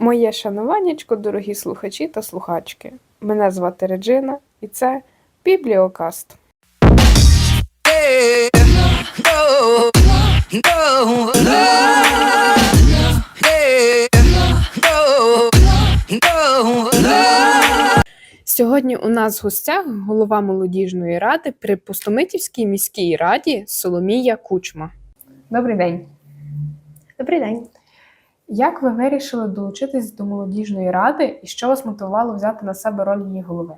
Моє шануваннячко, дорогі слухачі та слухачки. Мене звати Реджина, і це Бібліокаст. Сьогодні у нас в гостях голова молодіжної ради при Пустомитівській міській раді Соломія Кучма. Добрий день. Добрий день. Як ви вирішили долучитись до молодіжної ради і що вас мотивувало взяти на себе роль її голови?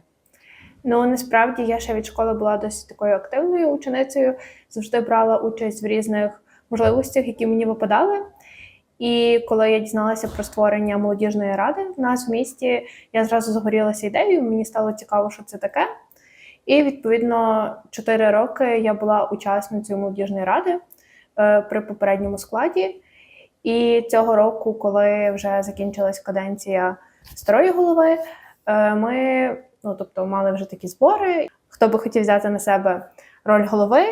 Ну насправді я ще від школи була досить такою активною ученицею, завжди брала участь в різних можливостях, які мені випадали. І коли я дізналася про створення молодіжної ради в нас в місті, я зразу загорілася ідеєю. Мені стало цікаво, що це таке. І відповідно 4 роки я була учасницею молодіжної ради е, при попередньому складі. І цього року, коли вже закінчилась каденція старої голови, е, ми ну, тобто, мали вже такі збори. Хто би хотів взяти на себе роль голови,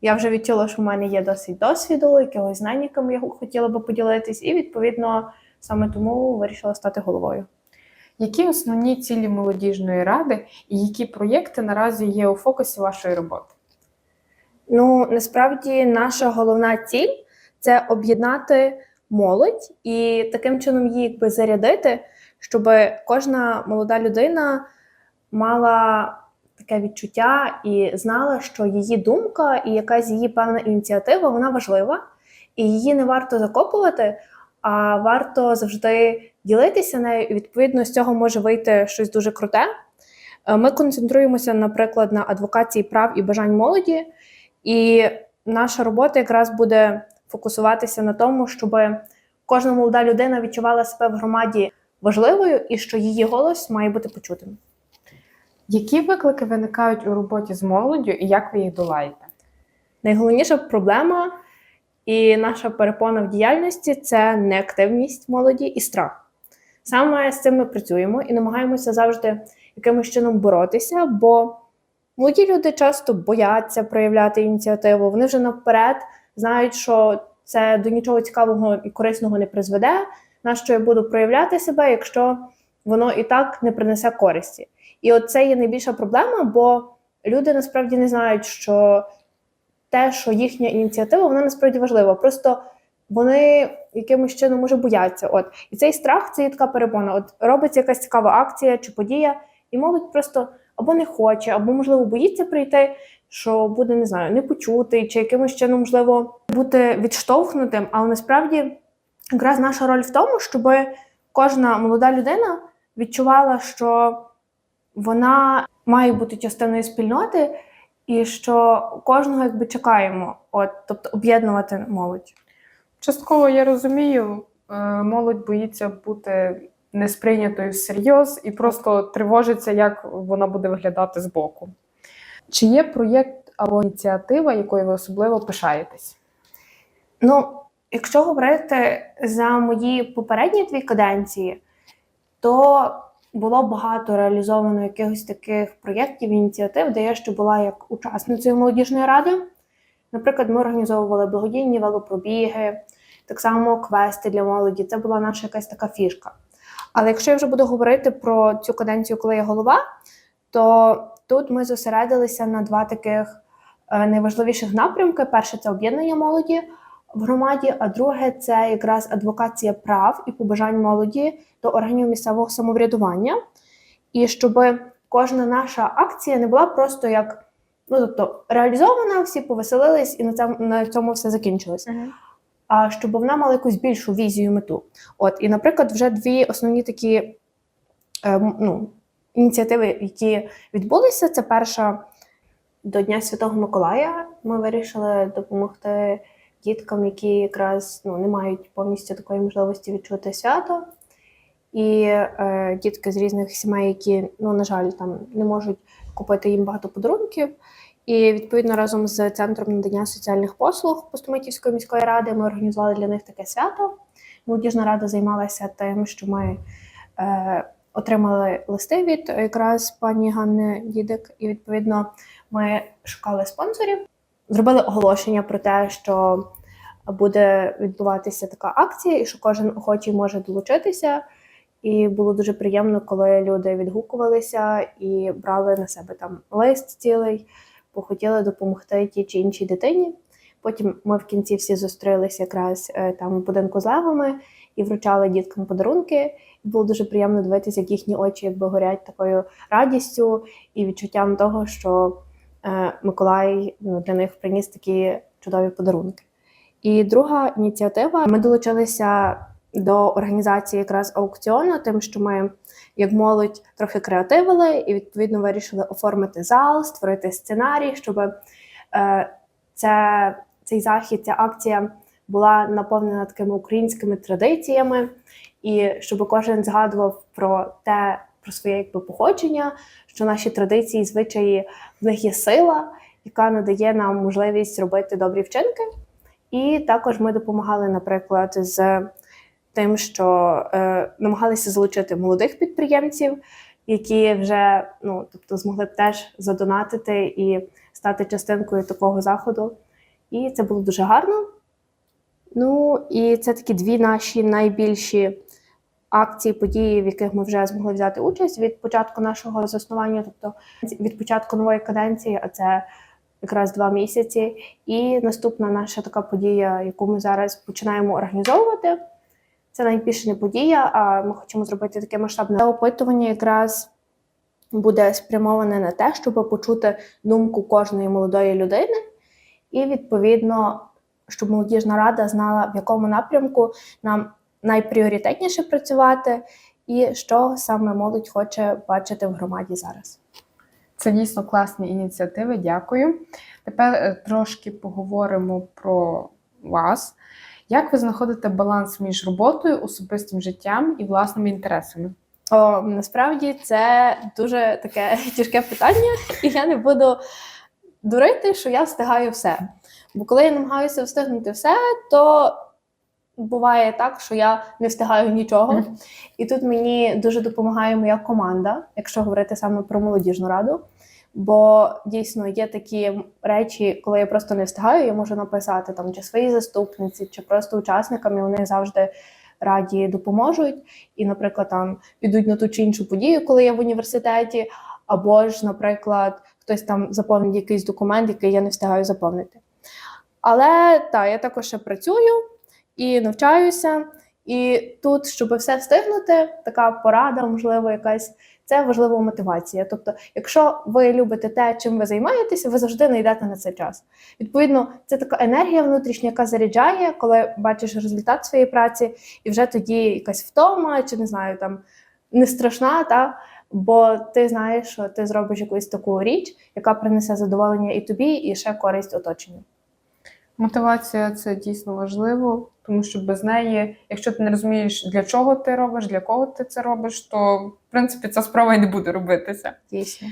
я вже відчула, що в мене є досить досвіду, якогось знань, яким я хотіла би поділитись, і відповідно саме тому вирішила стати головою. Які основні цілі молодіжної ради і які проєкти наразі є у фокусі вашої роботи? Ну насправді наша головна ціль це об'єднати молодь і таким чином її якби зарядити, щоб кожна молода людина мала таке відчуття і знала, що її думка і якась її певна ініціатива вона важлива, і її не варто закопувати, а варто завжди ділитися нею. І відповідно з цього може вийти щось дуже круте. Е, Ми концентруємося, наприклад, на адвокації прав і бажань молоді, і наша робота якраз буде фокусуватися на тому, щоб кожна молода людина відчувала себе в громаді важливою і що її голос має бути почутим. Які виклики виникають у роботі з молоддю і як ви їх долаєте? Найголовніша проблема і наша перепона в діяльності це неактивність молоді і страх. Саме з цим ми працюємо і намагаємося завжди якимось чином боротися, бо молоді люди часто бояться проявляти ініціативу. Вони вже наперед знають, що це до нічого цікавого і корисного не призведе. На що я буду проявляти себе, якщо воно і так не принесе користі. І от це є найбільша проблема, бо люди насправді не знають, що те, що їхня ініціатива, вона насправді важлива. Просто вони якимось чином може бояться. От і цей страх це є така перепона. От робиться якась цікава акція чи подія, і молодь просто або не хоче, або можливо боїться прийти, що буде не знаю, не почутий, чи якимось чином можливо бути відштовхнутим. Але насправді якраз наша роль в тому, щоб кожна молода людина відчувала, що вона має бути частиною спільноти, і що кожного якби чекаємо, от тобто об'єднувати молодь. Частково я розумію, е, молодь боїться бути несприйнятою всерйоз і просто тривожиться, як вона буде виглядати збоку. Чи є проєкт або ініціатива, якою ви особливо пишаєтесь? Ну, якщо говорити за мої попередні дві каденції, то було багато реалізовано якихось таких проєктів, ініціатив, де я ще була як учасницею молодіжної ради. Наприклад, ми організовували благодійні велопробіги, так само квести для молоді. Це була наша якась така фішка. Але якщо я вже буду говорити про цю каденцію, коли я голова, то тут ми зосередилися на два таких е, найважливіших напрямки: перше це об'єднання молоді в громаді, а друге це якраз адвокація прав і побажань молоді до органів місцевого самоврядування. І щоб кожна наша акція не була просто як ну тобто реалізована, всі повеселились, і на цьому на цьому все закінчилось. А щоб вона мала якусь більшу візію мету. От, і, наприклад, вже дві основні такі е, ну, ініціативи, які відбулися. Це перша до Дня Святого Миколая. Ми вирішили допомогти діткам, які якраз ну, не мають повністю такої можливості відчути свято. І е, дітки з різних сімей, які, ну, на жаль, там не можуть купити їм багато подарунків. І відповідно разом з центром надання соціальних послуг Пустомитівської міської ради ми організували для них таке свято. Молодіжна рада займалася тим, що ми е, отримали листи від якраз пані Ганни Дідик, і відповідно ми шукали спонсорів, зробили оголошення про те, що буде відбуватися така акція, і що кожен охочий може долучитися. І було дуже приємно, коли люди відгукувалися і брали на себе там лист цілий, бо хотіли допомогти тій чи іншій дитині. Потім ми в кінці всі зустрілися якраз е, там в будинку з левами і вручали діткам подарунки. І було дуже приємно дивитися, як їхні очі якби горять такою радістю і відчуттям того, що е, Миколай ну, для них приніс такі чудові подарунки. І друга ініціатива: ми долучилися до організації якраз аукціону, тим, що ми, як молодь, трохи креативили і відповідно вирішили оформити зал, створити сценарій, щоб е, це, цей захід, ця акція була наповнена такими українськими традиціями, і щоб кожен згадував про те, про своє якби походження, що наші традиції, звичаї в них є сила, яка надає нам можливість робити добрі вчинки. І також ми допомагали, наприклад, з тим, що е, намагалися залучити молодих підприємців, які вже ну, тобто, змогли б теж задонатити і стати частинкою такого заходу. І це було дуже гарно. Ну і це такі дві наші найбільші акції, події, в яких ми вже змогли взяти участь від початку нашого заснування, тобто від початку нової каденції, а це якраз два місяці. І наступна наша така подія, яку ми зараз починаємо організовувати. Це найбільше не подія, а ми хочемо зробити таке масштабне опитування, якраз буде спрямоване на те, щоб почути думку кожної молодої людини, і відповідно, щоб молодіжна рада знала, в якому напрямку нам найпріоритетніше працювати, і що саме молодь хоче бачити в громаді зараз. Це дійсно класні ініціативи. Дякую. Тепер е, трошки поговоримо про вас. Як ви знаходите баланс між роботою, особистим життям і власними інтересами? О, насправді це дуже таке тяжке питання, і я не буду дурити, що я встигаю все. Бо коли я намагаюся встигнути все, то буває так, що я не встигаю нічого. І тут мені дуже допомагає моя команда, якщо говорити саме про молодіжну раду. Бо дійсно є такі речі, коли я просто не встигаю, я можу написати там чи своїй заступниці, чи просто учасникам, і вони завжди раді допоможуть. І, наприклад, там підуть на ту чи іншу подію, коли я в університеті, або ж, наприклад, хтось там заповнить якийсь документ, який я не встигаю заповнити. Але так, я також ще працюю і навчаюся. І тут, щоб все встигнути, така порада, можливо, якась це важлива мотивація. Тобто, якщо ви любите те, чим ви займаєтеся, ви завжди знайдете на це час. Відповідно, це така енергія внутрішня, яка заряджає, коли бачиш результат своєї праці, і вже тоді якась втома, чи не знаю, там не страшна, та бо ти знаєш, що ти зробиш якусь таку річ, яка принесе задоволення і тобі, і ще користь оточенню. Мотивація це дійсно важливо, тому що без неї, якщо ти не розумієш, для чого ти робиш, для кого ти це робиш, то в принципі ця справа і не буде робитися. Дійсно.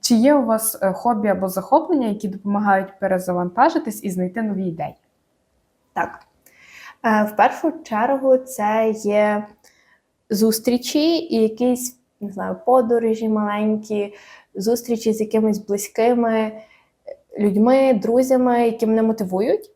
Чи є у вас е, хобі або захоплення, які допомагають перезавантажитись і знайти нові ідеї? Так. Е, В першу чергу це є зустрічі і якісь, не знаю, подорожі маленькі, зустрічі з якимись близькими людьми, друзями, які мене мотивують.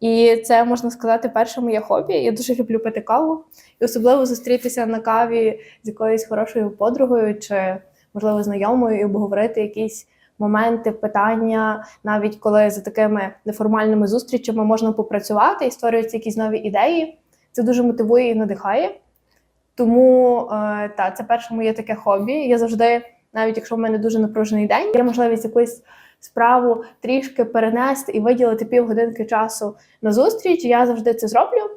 І це можна сказати перше моє хобі. Я дуже люблю пити каву, і особливо зустрітися на каві з якоюсь хорошою подругою чи, можливо, знайомою і обговорити якісь моменти, питання, навіть коли за такими неформальними зустрічами можна попрацювати і створюються якісь нові ідеї. Це дуже мотивує і надихає. Тому е, та, це перше моє таке хобі. Я завжди, навіть якщо в мене дуже напружений день, є можливість якусь справу трішки перенести і виділити півгодинки часу на зустріч. Я завжди це зроблю.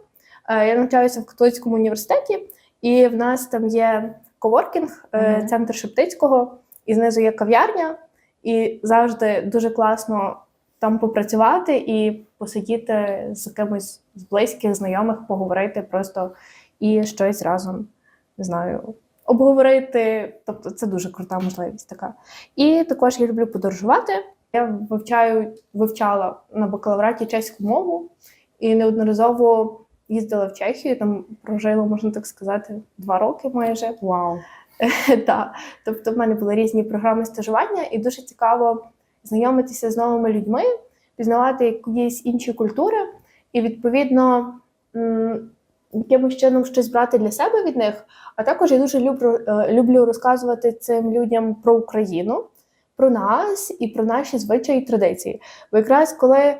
Е, я навчаюся в католицькому університеті, і в нас там є коворкінг, е, центр Шептицького, і знизу є кав'ярня. І завжди дуже класно там попрацювати і посидіти з кимось з близьких, знайомих, поговорити просто і щось разом не знаю. Обговорити, тобто це дуже крута можливість така. І також я люблю подорожувати. Я вивчаю, вивчала на бакалавраті чеську мову і неодноразово їздила в Чехію, там прожила, можна так сказати, два роки майже. Вау! Так, тобто в мене були різні програми стажування, і дуже цікаво знайомитися з новими людьми, пізнавати якісь інші культури. і відповідно якимось чином щось брати для себе від них. А також я дуже люблю, е, люблю розказувати цим людям про Україну, про нас і про наші звичаї і традиції. Бо якраз коли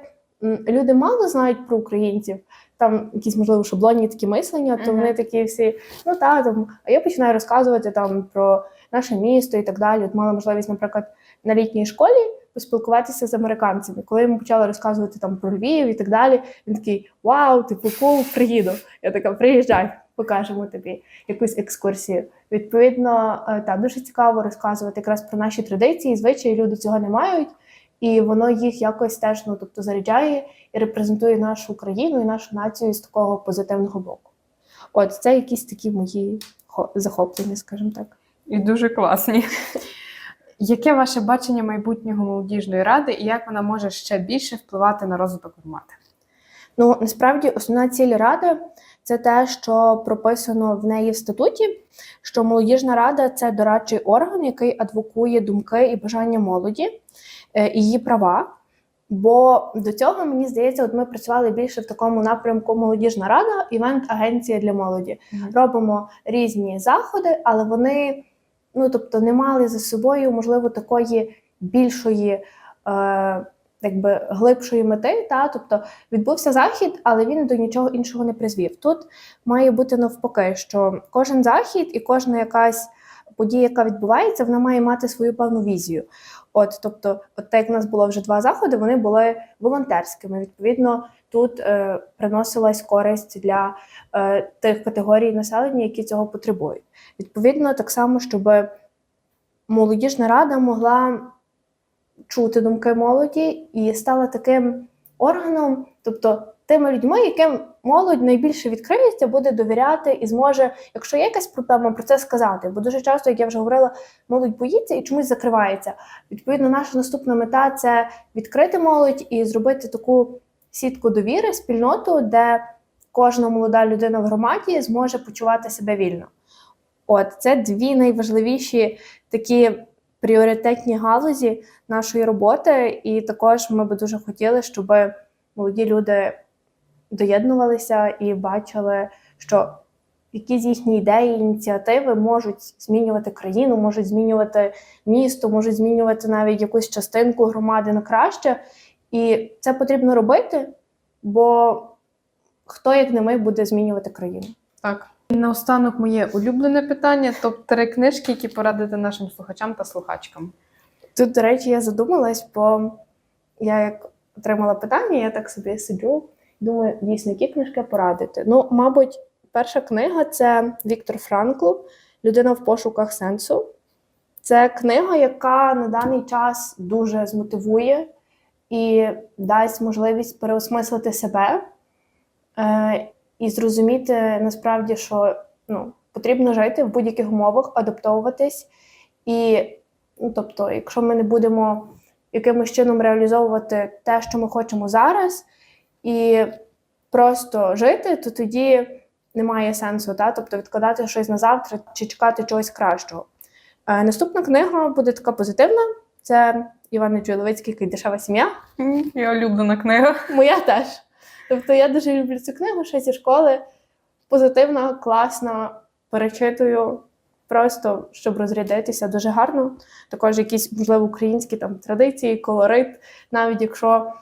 люди мало знають про українців, там якісь можливо шаблонні такі мислення, то Мгм. вони такі всі, ну та там, а я починаю розказувати там про наше місто і так далі. От мала можливість, наприклад, на літній школі поспілкуватися з американцями. Коли йому почали розказувати там про Львів і так далі, він такий Вау, типу, кул, приїду. Я така, приїжджай, покажемо тобі якусь екскурсію. Відповідно, е, та дуже цікаво розказувати якраз про наші традиції, звичаї. Люди цього не мають, і воно їх якось теж ну, тобто, заряджає і репрезентує нашу країну і нашу націю з такого позитивного боку. От це якісь такі мої хо- захоплення, скажімо так. І дуже класні. Яке ваше бачення майбутнього молодіжної ради і як вона може ще більше впливати на розвиток громади? Ну насправді основна ціль ради це те, що прописано в неї в статуті, що молодіжна рада це дорадчий орган, який адвокує думки і бажання молоді, е, і її права. Бо до цього мені здається, от ми працювали більше в такому напрямку молодіжна рада, івент-агенція для молоді. Робимо різні заходи, але вони ну тобто не мали за собою можливо такої більшої, е, якби глибшої мети. Та тобто відбувся захід, але він до нічого іншого не призвів. Тут має бути навпаки, що кожен захід і кожна якась подія, яка відбувається, вона має мати свою певну візію. От, тобто, от так як в нас було вже два заходи, вони були волонтерськими. Відповідно, тут е, приносилась користь для е, тих категорій населення, які цього потребують. Відповідно, так само, щоб молодіжна рада могла чути думки молоді і стала таким органом, тобто тими людьми, яким молодь найбільше відкриється, буде довіряти і зможе, якщо є якась проблема, про це сказати. Бо дуже часто, як я вже говорила, молодь боїться і чомусь закривається. Відповідно, наша наступна мета це відкрити молодь і зробити таку сітку довіри, спільноту, де кожна молода людина в громаді зможе почувати себе вільно. От це дві найважливіші такі пріоритетні галузі нашої роботи, і також ми би дуже хотіли, щоб молоді люди доєднувалися і бачили, що якісь їхні ідеї, ініціативи можуть змінювати країну, можуть змінювати місто, можуть змінювати навіть якусь частинку громади на краще. І це потрібно робити, бо хто, як не ми, буде змінювати країну. Так. Наостанок моє улюблене питання: топ-3 книжки, які порадити нашим слухачам та слухачкам. Тут, до речі, я задумалась, бо я як отримала питання, я так собі сиджу, думаю, дійсно, які книжки порадити. Ну, мабуть, перша книга це Віктор Франкл Людина в пошуках сенсу. Це книга, яка на даний час дуже змотивує і дасть можливість переосмислити себе е, і зрозуміти насправді, що ну, потрібно жити в будь-яких умовах, адаптовуватись. І Ну, тобто, якщо ми не будемо якимось чином реалізовувати те, що ми хочемо зараз, і просто жити, то тоді немає сенсу, та? тобто відкладати щось на завтра чи чекати чогось кращого. Е, наступна книга буде така позитивна: це Іван Чоловицький «Кайдашева сім'я. Моя улюблена книга. Моя теж. Тобто я дуже люблю цю книгу ще зі школи. Позитивна, класна, перечитую. Просто щоб розрядитися дуже гарно. Також якісь, можливо, українські там традиції, колорит, навіть якщо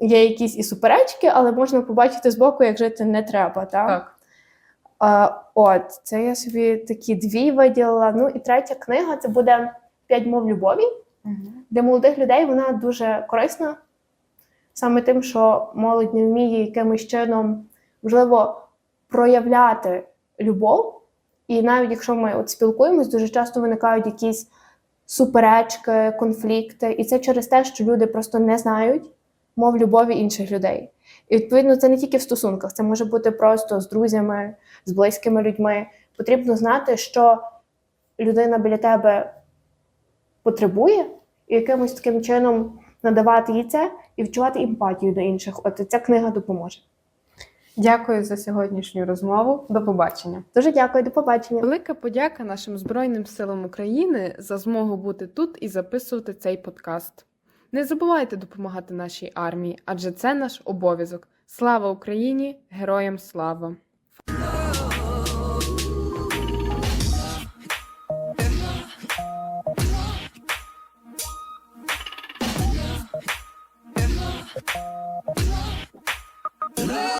є якісь і суперечки, але можна побачити збоку, як жити не треба. Так? Так. А, от, це я собі такі дві виділила. Ну і третя книга це буде П'ять мов любові для молодих людей вона дуже корисна, саме тим, що молодь не вміє якимось чином, можливо, проявляти любов. І навіть якщо ми от спілкуємось, дуже часто виникають якісь суперечки, конфлікти. І це через те, що люди просто не знають мов любові інших людей. І відповідно це не тільки в стосунках, це може бути просто з друзями, з близькими людьми. Потрібно знати, що людина біля тебе потребує, і якимось таким чином надавати їй це і відчувати емпатію до інших. От ця книга допоможе. Дякую за сьогоднішню розмову. До побачення. Дуже дякую, до побачення. Велика подяка нашим Збройним силам України за змогу бути тут і записувати цей подкаст. Не забувайте допомагати нашій армії, адже це наш обов'язок. Слава Україні! Героям слава!